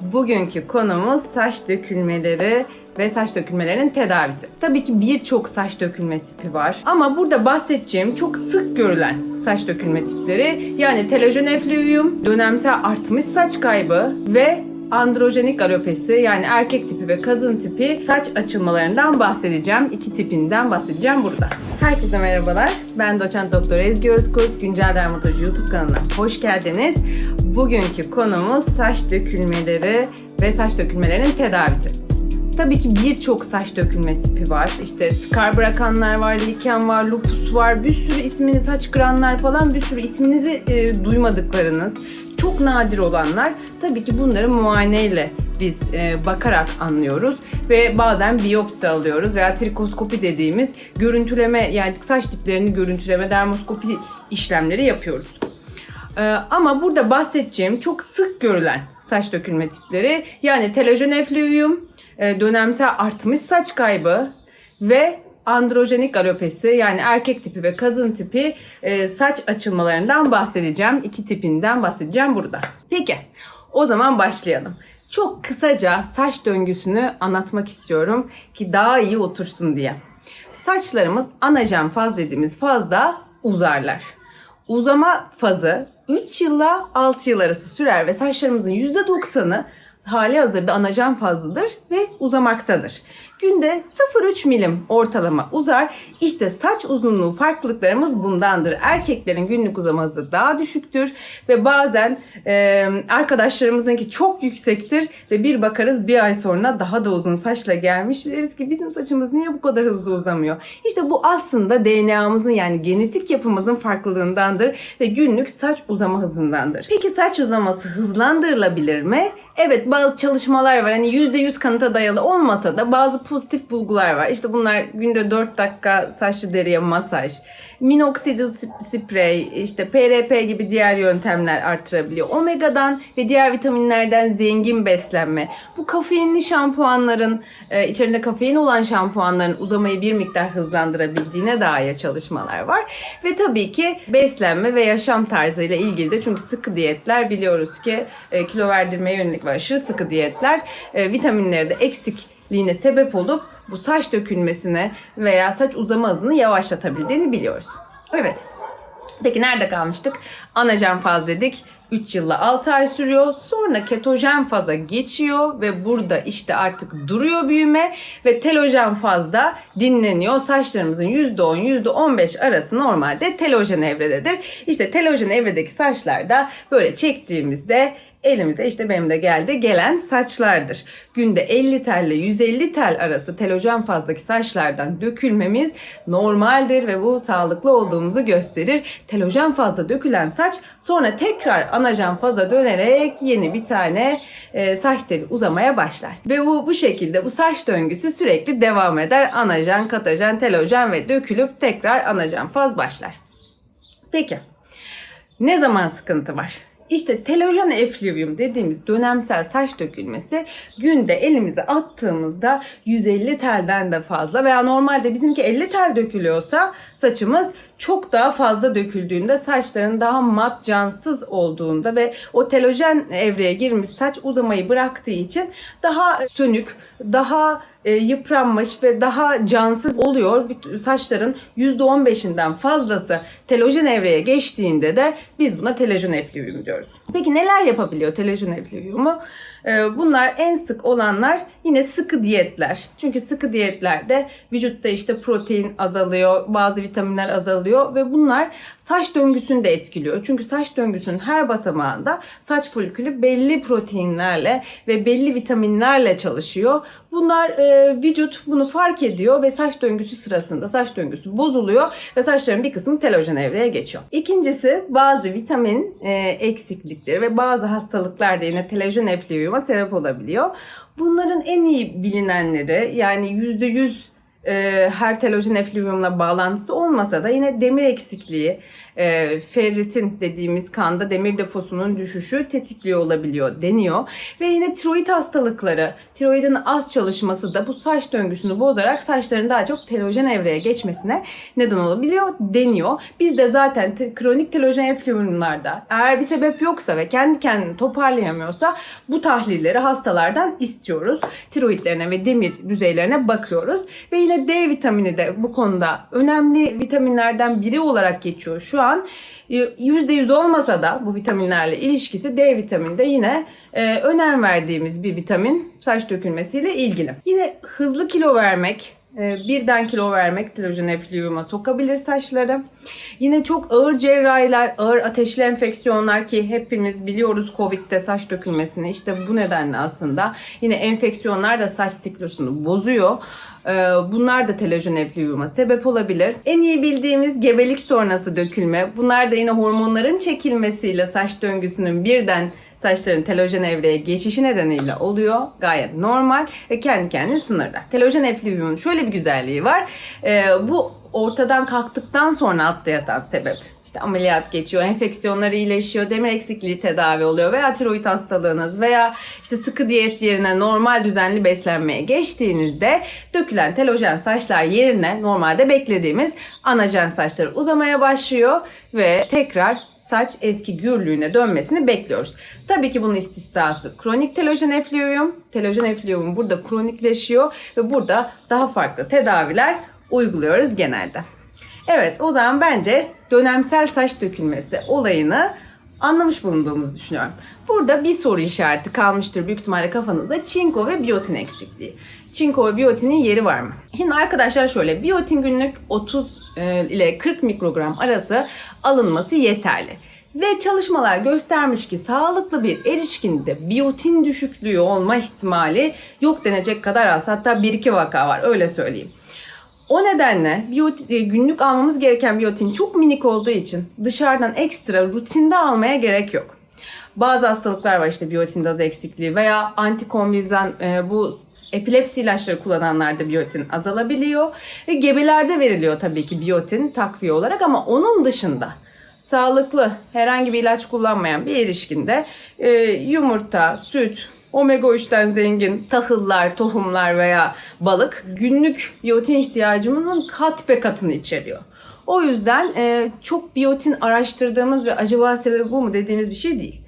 Bugünkü konumuz saç dökülmeleri ve saç dökülmelerinin tedavisi. Tabii ki birçok saç dökülme tipi var. Ama burada bahsedeceğim çok sık görülen saç dökülme tipleri yani telojen eflüvyum, dönemsel artmış saç kaybı ve androjenik alopesi yani erkek tipi ve kadın tipi saç açılmalarından bahsedeceğim. İki tipinden bahsedeceğim burada. Herkese merhabalar. Ben doçent doktor Ezgi Özkurt. Güncel Dermatoloji YouTube kanalına hoş geldiniz. Bugünkü konumuz saç dökülmeleri ve saç dökülmelerinin tedavisi. Tabii ki birçok saç dökülme tipi var. İşte skar bırakanlar var, liken var, lupus var, bir sürü ismini saç kıranlar falan bir sürü isminizi e, duymadıklarınız, çok nadir olanlar. Tabii ki bunları muayeneyle biz e, bakarak anlıyoruz ve bazen biyopsi alıyoruz veya trikoskopi dediğimiz görüntüleme yani saç tiplerini görüntüleme dermoskopi işlemleri yapıyoruz. Ee, ama burada bahsedeceğim çok sık görülen saç dökülme tipleri yani telojen eflüvyum, e, dönemsel artmış saç kaybı ve androjenik alopesi yani erkek tipi ve kadın tipi e, saç açılmalarından bahsedeceğim. İki tipinden bahsedeceğim burada. Peki o zaman başlayalım. Çok kısaca saç döngüsünü anlatmak istiyorum ki daha iyi otursun diye. Saçlarımız anajen faz dediğimiz fazda uzarlar. Uzama fazı 3 yılla 6 yıl arası sürer ve saçlarımızın %90'ı hali hazırda anajen fazladır ve uzamaktadır. Günde 0,3 milim ortalama uzar. İşte saç uzunluğu farklılıklarımız bundandır. Erkeklerin günlük uzama hızı daha düşüktür ve bazen e, arkadaşlarımızınki çok yüksektir ve bir bakarız bir ay sonra daha da uzun saçla gelmiş. Deriz ki bizim saçımız niye bu kadar hızlı uzamıyor? İşte bu aslında DNA'mızın yani genetik yapımızın farklılığındandır ve günlük saç uzama hızındandır. Peki saç uzaması hızlandırılabilir mi? Evet bazı çalışmalar var. Hani %100 kanıta dayalı olmasa da bazı pozitif bulgular var. İşte bunlar günde 4 dakika saçlı deriye masaj, minoxidil sp- sprey, işte PRP gibi diğer yöntemler artırabiliyor. Omega'dan ve diğer vitaminlerden zengin beslenme. Bu kafeinli şampuanların, e, içerisinde kafein olan şampuanların uzamayı bir miktar hızlandırabildiğine dair çalışmalar var. Ve tabii ki beslenme ve yaşam tarzıyla ilgili de çünkü sıkı diyetler biliyoruz ki e, kilo verdirmeye yönelik ve aşırı sıkı diyetler e, vitaminleri de eksikliğine sebep olup bu saç dökülmesine veya saç uzama hızını yavaşlatabildiğini biliyoruz. Evet. Peki nerede kalmıştık? Anajen faz dedik. 3 yılla 6 ay sürüyor. Sonra ketojen faza geçiyor ve burada işte artık duruyor büyüme ve telojen fazda dinleniyor. Saçlarımızın %10 %15 arası normalde telojen evrededir. İşte telojen evredeki saçlarda böyle çektiğimizde elimize işte benim de geldi gelen saçlardır. Günde 50 tel ile 150 tel arası telojen fazdaki saçlardan dökülmemiz normaldir ve bu sağlıklı olduğumuzu gösterir. Telojen fazla dökülen saç sonra tekrar anajen faza dönerek yeni bir tane e, saç teli uzamaya başlar. Ve bu bu şekilde bu saç döngüsü sürekli devam eder. Anajen, katajen, telojen ve dökülüp tekrar anajen faz başlar. Peki ne zaman sıkıntı var? İşte telojen eflüvyum dediğimiz dönemsel saç dökülmesi günde elimize attığımızda 150 telden de fazla veya normalde bizimki 50 tel dökülüyorsa saçımız çok daha fazla döküldüğünde saçların daha mat cansız olduğunda ve o telojen evreye girmiş saç uzamayı bıraktığı için daha sönük, daha e, yıpranmış ve daha cansız oluyor. Saçların %15'inden fazlası telojen evreye geçtiğinde de biz buna telojen eflüvyum diyoruz. Peki neler yapabiliyor telojen eflüvyumu? E, bunlar en sık olanlar yine sıkı diyetler. Çünkü sıkı diyetlerde vücutta işte protein azalıyor, bazı vitaminler azalıyor ve bunlar saç döngüsünü de etkiliyor. Çünkü saç döngüsünün her basamağında saç folikülü belli proteinlerle ve belli vitaminlerle çalışıyor. Bunlar e, vücut bunu fark ediyor ve saç döngüsü sırasında saç döngüsü bozuluyor ve saçların bir kısmı telojen evreye geçiyor. İkincisi bazı vitamin e, eksiklikleri ve bazı hastalıklar da yine telojen eflüvyuma sebep olabiliyor. Bunların en iyi bilinenleri yani %100 e, her telojen eflüvyumla bağlantısı olmasa da yine demir eksikliği, e, ferritin dediğimiz kanda demir deposunun düşüşü tetikliyor olabiliyor deniyor. Ve yine tiroid hastalıkları, tiroidin az çalışması da bu saç döngüsünü bozarak saçların daha çok telojen evreye geçmesine neden olabiliyor deniyor. Biz de zaten te- kronik telojen eflüvyumlarda eğer bir sebep yoksa ve kendi kendini toparlayamıyorsa bu tahlilleri hastalardan istiyoruz. Tiroidlerine ve demir düzeylerine bakıyoruz. Ve yine D vitamini de bu konuda önemli vitaminlerden biri olarak geçiyor şu an. Ee, %100 olmasa da bu vitaminlerle ilişkisi D vitamini de yine e, önem verdiğimiz bir vitamin saç dökülmesiyle ilgili. Yine hızlı kilo vermek, e, birden kilo vermek telojen eflüvyuma sokabilir saçları. Yine çok ağır cerrahiler, ağır ateşli enfeksiyonlar ki hepimiz biliyoruz Covid'de saç dökülmesini. İşte bu nedenle aslında yine enfeksiyonlar da saç siklusunu bozuyor. Ee, Bunlar da telojen eflüvyuma sebep olabilir. En iyi bildiğimiz gebelik sonrası dökülme. Bunlar da yine hormonların çekilmesiyle saç döngüsünün birden saçların telojen evreye geçişi nedeniyle oluyor. Gayet normal ve kendi kendine sınırlar. Telojen eflüvyumun şöyle bir güzelliği var. Ee, bu ortadan kalktıktan sonra altta yatan sebep. İşte ameliyat geçiyor, enfeksiyonlar iyileşiyor, demir eksikliği tedavi oluyor veya tiroid hastalığınız veya işte sıkı diyet yerine normal düzenli beslenmeye geçtiğinizde dökülen telojen saçlar yerine normalde beklediğimiz anajen saçları uzamaya başlıyor ve tekrar saç eski gürlüğüne dönmesini bekliyoruz. Tabii ki bunun istisnası kronik telojen eflüvyum. Telojen eflüvyum burada kronikleşiyor ve burada daha farklı tedaviler uyguluyoruz genelde. Evet o zaman bence dönemsel saç dökülmesi olayını anlamış bulunduğumuzu düşünüyorum. Burada bir soru işareti kalmıştır büyük ihtimalle kafanızda. Çinko ve biyotin eksikliği. Çinko ve biyotinin yeri var mı? Şimdi arkadaşlar şöyle biyotin günlük 30 e, ile 40 mikrogram arası alınması yeterli. Ve çalışmalar göstermiş ki sağlıklı bir erişkinde biyotin düşüklüğü olma ihtimali yok denecek kadar az. Hatta 1-2 vaka var öyle söyleyeyim. O nedenle biyotin, e, günlük almamız gereken biyotin çok minik olduğu için dışarıdan ekstra rutinde almaya gerek yok. Bazı hastalıklar var işte biyotin dazı eksikliği veya antikonvizan e, bu epilepsi ilaçları kullananlarda biyotin azalabiliyor. Ve gebelerde veriliyor tabii ki biyotin takviye olarak ama onun dışında sağlıklı herhangi bir ilaç kullanmayan bir erişkinde e, yumurta, süt, omega 3'ten zengin tahıllar, tohumlar veya balık günlük biyotin ihtiyacımızın kat be katını içeriyor. O yüzden e, çok biyotin araştırdığımız ve acaba sebebi bu mu dediğimiz bir şey değil.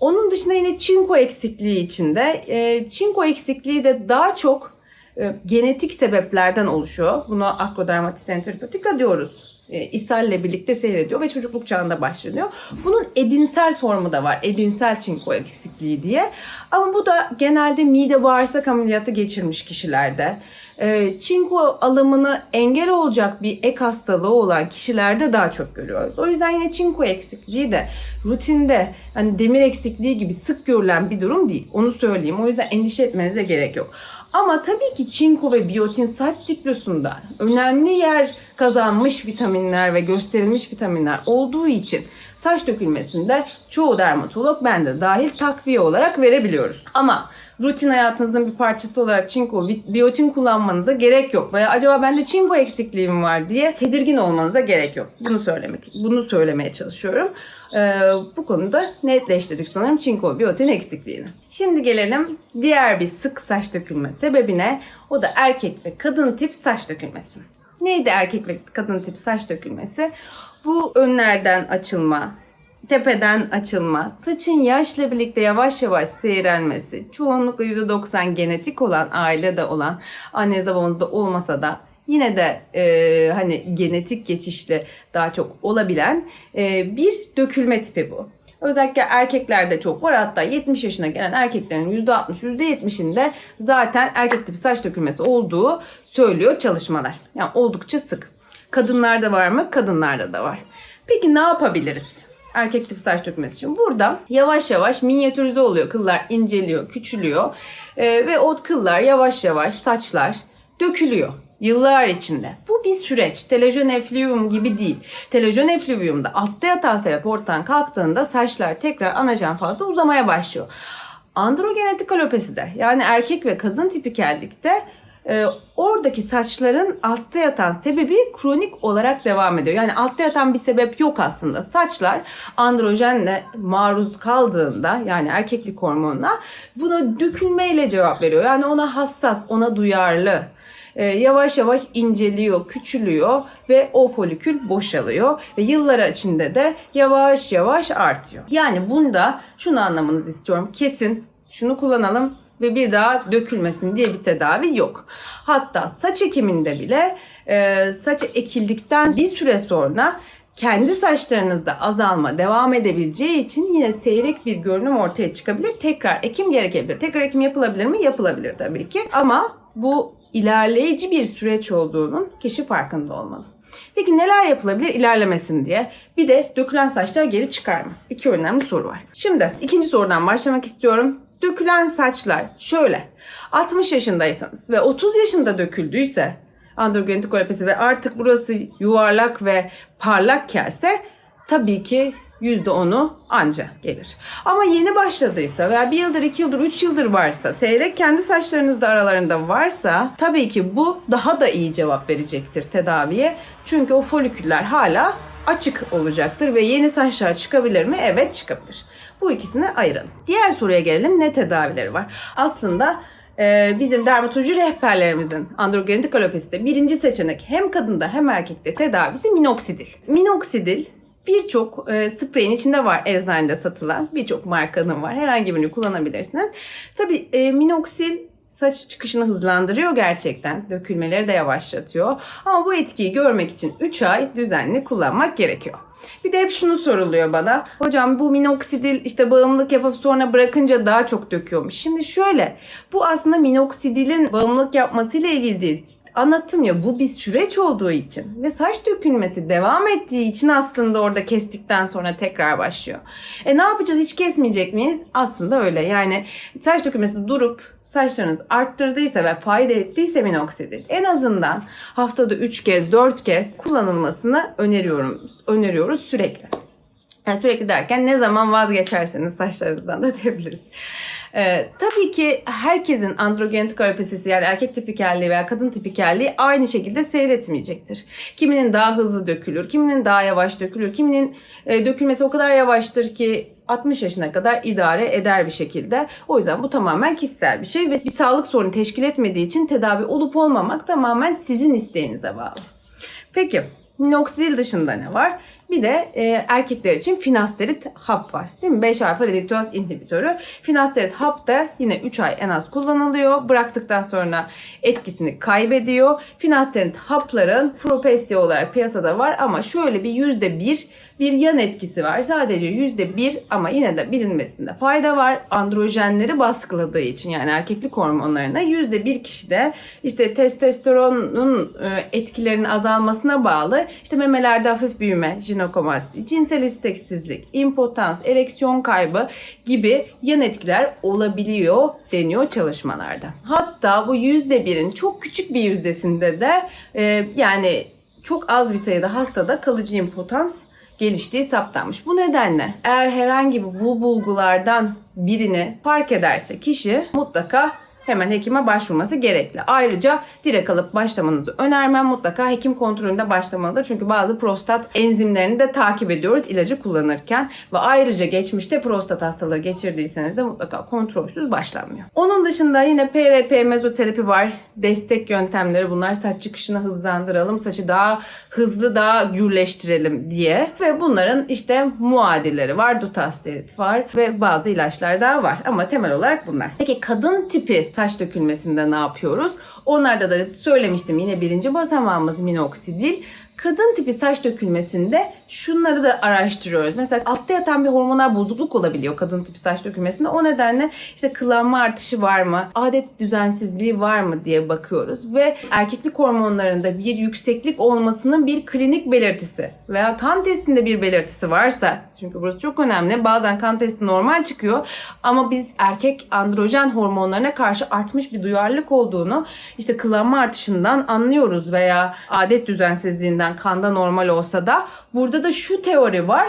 Onun dışında yine çinko eksikliği içinde. E, çinko eksikliği de daha çok e, genetik sebeplerden oluşuyor. Buna akrodermatis enteripatika diyoruz. E, birlikte seyrediyor ve çocukluk çağında başlanıyor. Bunun edinsel formu da var. Edinsel çinko eksikliği diye. Ama bu da genelde mide bağırsak ameliyatı geçirmiş kişilerde. E, çinko alımını engel olacak bir ek hastalığı olan kişilerde daha çok görüyoruz. O yüzden yine çinko eksikliği de rutinde hani demir eksikliği gibi sık görülen bir durum değil. Onu söyleyeyim. O yüzden endişe etmenize gerek yok. Ama tabii ki çinko ve biyotin saç siklusunda önemli yer kazanmış vitaminler ve gösterilmiş vitaminler olduğu için saç dökülmesinde çoğu dermatolog ben de dahil takviye olarak verebiliyoruz. Ama rutin hayatınızın bir parçası olarak çinko, bi- biyotin kullanmanıza gerek yok. Veya acaba bende çinko eksikliği mi var diye tedirgin olmanıza gerek yok. Bunu söylemek, bunu söylemeye çalışıyorum. Ee, bu konuda netleştirdik sanırım çinko biyotin eksikliğini. Şimdi gelelim diğer bir sık saç dökülme sebebine. O da erkek ve kadın tip saç dökülmesi. Neydi erkek ve kadın tip saç dökülmesi? Bu önlerden açılma, tepeden açılma, saçın yaşla birlikte yavaş yavaş seyrelmesi, çoğunlukla %90 genetik olan, ailede olan, annenizde babanızda olmasa da yine de e, hani genetik geçişle daha çok olabilen e, bir dökülme tipi bu. Özellikle erkeklerde çok var. Hatta 70 yaşına gelen erkeklerin %60, %70'inde zaten erkek tipi saç dökülmesi olduğu söylüyor çalışmalar. Yani oldukça sık. Kadınlarda var mı? Kadınlarda da var. Peki ne yapabiliriz? Erkek tipi saç dökülmesi için. Burada yavaş yavaş minyatürize oluyor. Kıllar inceliyor, küçülüyor. Ee, ve o kıllar yavaş yavaş saçlar dökülüyor. Yıllar içinde. Bu bir süreç. Telojen eflüvyum gibi değil. Telojen eflüvyumda altta yatan sebep ortadan kalktığında saçlar tekrar anajen fazla uzamaya başlıyor. Androgenetik alopeside yani erkek ve kadın tipi kellikte e, oradaki saçların altta yatan sebebi kronik olarak devam ediyor. Yani altta yatan bir sebep yok aslında. Saçlar androjenle maruz kaldığında yani erkeklik hormonuna buna dökülmeyle cevap veriyor. Yani ona hassas, ona duyarlı. E, yavaş yavaş inceliyor, küçülüyor ve o folikül boşalıyor ve yıllar içinde de yavaş yavaş artıyor. Yani bunda şunu anlamanızı istiyorum. Kesin şunu kullanalım ve bir daha dökülmesin diye bir tedavi yok. Hatta saç ekiminde bile e, saç ekildikten bir süre sonra kendi saçlarınızda azalma devam edebileceği için yine seyrek bir görünüm ortaya çıkabilir. Tekrar ekim gerekebilir. Tekrar ekim yapılabilir mi? Yapılabilir tabii ki. Ama bu ilerleyici bir süreç olduğunun kişi farkında olmalı. Peki neler yapılabilir ilerlemesin diye? Bir de dökülen saçlar geri çıkar mı? İki önemli soru var. Şimdi ikinci sorudan başlamak istiyorum. Dökülen saçlar şöyle. 60 yaşındaysanız ve 30 yaşında döküldüyse androgenetik alopesi ve artık burası yuvarlak ve parlak kelse tabii ki %10'u anca gelir. Ama yeni başladıysa veya bir yıldır, iki yıldır, üç yıldır varsa, seyrek kendi saçlarınızda aralarında varsa tabii ki bu daha da iyi cevap verecektir tedaviye. Çünkü o foliküller hala açık olacaktır ve yeni saçlar çıkabilir mi? Evet çıkabilir. Bu ikisini ayırın. Diğer soruya gelelim. Ne tedavileri var? Aslında e, bizim dermatoloji rehberlerimizin androgenetik alopeside birinci seçenek hem kadında hem erkekte tedavisi minoksidil. Minoksidil birçok e, spreyin içinde var eczanede satılan birçok markanın var. Herhangi birini kullanabilirsiniz. Tabii e, minoksil saç çıkışını hızlandırıyor gerçekten. Dökülmeleri de yavaşlatıyor. Ama bu etkiyi görmek için 3 ay düzenli kullanmak gerekiyor. Bir de hep şunu soruluyor bana. Hocam bu minoksidil işte bağımlılık yapıp sonra bırakınca daha çok döküyormuş. Şimdi şöyle bu aslında minoksidilin bağımlılık yapmasıyla ilgili değil. Anlattım ya bu bir süreç olduğu için ve saç dökülmesi devam ettiği için aslında orada kestikten sonra tekrar başlıyor. E ne yapacağız hiç kesmeyecek miyiz? Aslında öyle yani saç dökülmesi durup saçlarınız arttırdıysa ve fayda ettiyse minoksidil en azından haftada 3 kez 4 kez kullanılmasını öneriyorum, öneriyoruz sürekli. Yani sürekli derken ne zaman vazgeçerseniz saçlarınızdan da diyebiliriz. Ee, tabii ki herkesin androgenetik alopesisi yani erkek tipikelliği veya kadın tipikelliği aynı şekilde seyretmeyecektir. Kiminin daha hızlı dökülür, kiminin daha yavaş dökülür, kiminin e, dökülmesi o kadar yavaştır ki 60 yaşına kadar idare eder bir şekilde. O yüzden bu tamamen kişisel bir şey ve bir sağlık sorunu teşkil etmediği için tedavi olup olmamak tamamen sizin isteğinize bağlı. Peki Minoxidil dışında ne var? Bir de e, erkekler için finasterit hap var. Değil mi? 5 alfa reduktaz inhibitörü. Finasterit hap da yine 3 ay en az kullanılıyor. Bıraktıktan sonra etkisini kaybediyor. Finasterit hapların propesya olarak piyasada var ama şöyle bir %1 bir yan etkisi var. Sadece %1 ama yine de bilinmesinde fayda var. Androjenleri baskıladığı için yani erkeklik hormonlarına %1 kişide işte testosteronun e, etkilerinin azalmasına bağlı işte memelerde hafif büyüme, jinekomasti, cinsel isteksizlik, impotans, ereksiyon kaybı gibi yan etkiler olabiliyor deniyor çalışmalarda. Hatta bu %1'in çok küçük bir yüzdesinde de e, yani çok az bir sayıda hastada kalıcı impotans geliştiği saptanmış. Bu nedenle eğer herhangi bu bulgulardan birini fark ederse kişi mutlaka hemen hekime başvurması gerekli. Ayrıca direkt alıp başlamanızı önermem. Mutlaka hekim kontrolünde başlamalıdır. Çünkü bazı prostat enzimlerini de takip ediyoruz ilacı kullanırken. Ve ayrıca geçmişte prostat hastalığı geçirdiyseniz de mutlaka kontrolsüz başlanmıyor. Onun dışında yine PRP mezoterapi var. Destek yöntemleri bunlar. Saç çıkışını hızlandıralım. Saçı daha hızlı daha gürleştirelim diye. Ve bunların işte muadilleri var. Dutasterit var ve bazı ilaçlar daha var. Ama temel olarak bunlar. Peki kadın tipi saç dökülmesinde ne yapıyoruz? Onlarda da söylemiştim yine birinci basamağımız minoksidil. Kadın tipi saç dökülmesinde şunları da araştırıyoruz. Mesela altta yatan bir hormonal bozukluk olabiliyor kadın tipi saç dökülmesinde. O nedenle işte kılanma artışı var mı, adet düzensizliği var mı diye bakıyoruz. Ve erkeklik hormonlarında bir yükseklik olmasının bir klinik belirtisi veya kan testinde bir belirtisi varsa çünkü burası çok önemli. Bazen kan testi normal çıkıyor ama biz erkek androjen hormonlarına karşı artmış bir duyarlılık olduğunu işte kılanma artışından anlıyoruz veya adet düzensizliğinden kanda normal olsa da burada da şu teori var.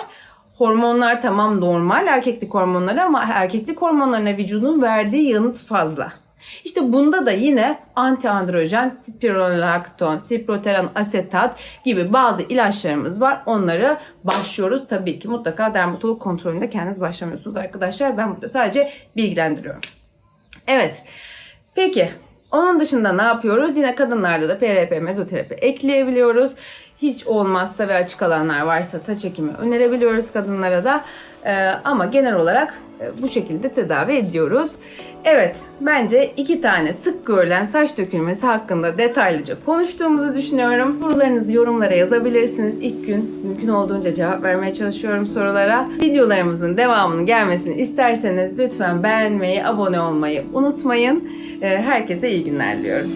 Hormonlar tamam normal erkeklik hormonları ama erkeklik hormonlarına vücudun verdiği yanıt fazla. İşte bunda da yine antiandrojen, spironolakton, siproteran asetat gibi bazı ilaçlarımız var. Onları başlıyoruz. Tabii ki mutlaka dermatolog kontrolünde kendiniz başlamıyorsunuz arkadaşlar. Ben burada sadece bilgilendiriyorum. Evet. Peki onun dışında ne yapıyoruz? Yine kadınlarda da PRP, mezoterapi ekleyebiliyoruz. Hiç olmazsa ve açık alanlar varsa saç ekimi önerebiliyoruz kadınlara da. Ee, ama genel olarak e, bu şekilde tedavi ediyoruz. Evet, bence iki tane sık görülen saç dökülmesi hakkında detaylıca konuştuğumuzu düşünüyorum. Sorularınızı yorumlara yazabilirsiniz. İlk gün mümkün olduğunca cevap vermeye çalışıyorum sorulara. Videolarımızın devamının gelmesini isterseniz lütfen beğenmeyi, abone olmayı unutmayın. Ee, Herkese iyi günler diliyorum.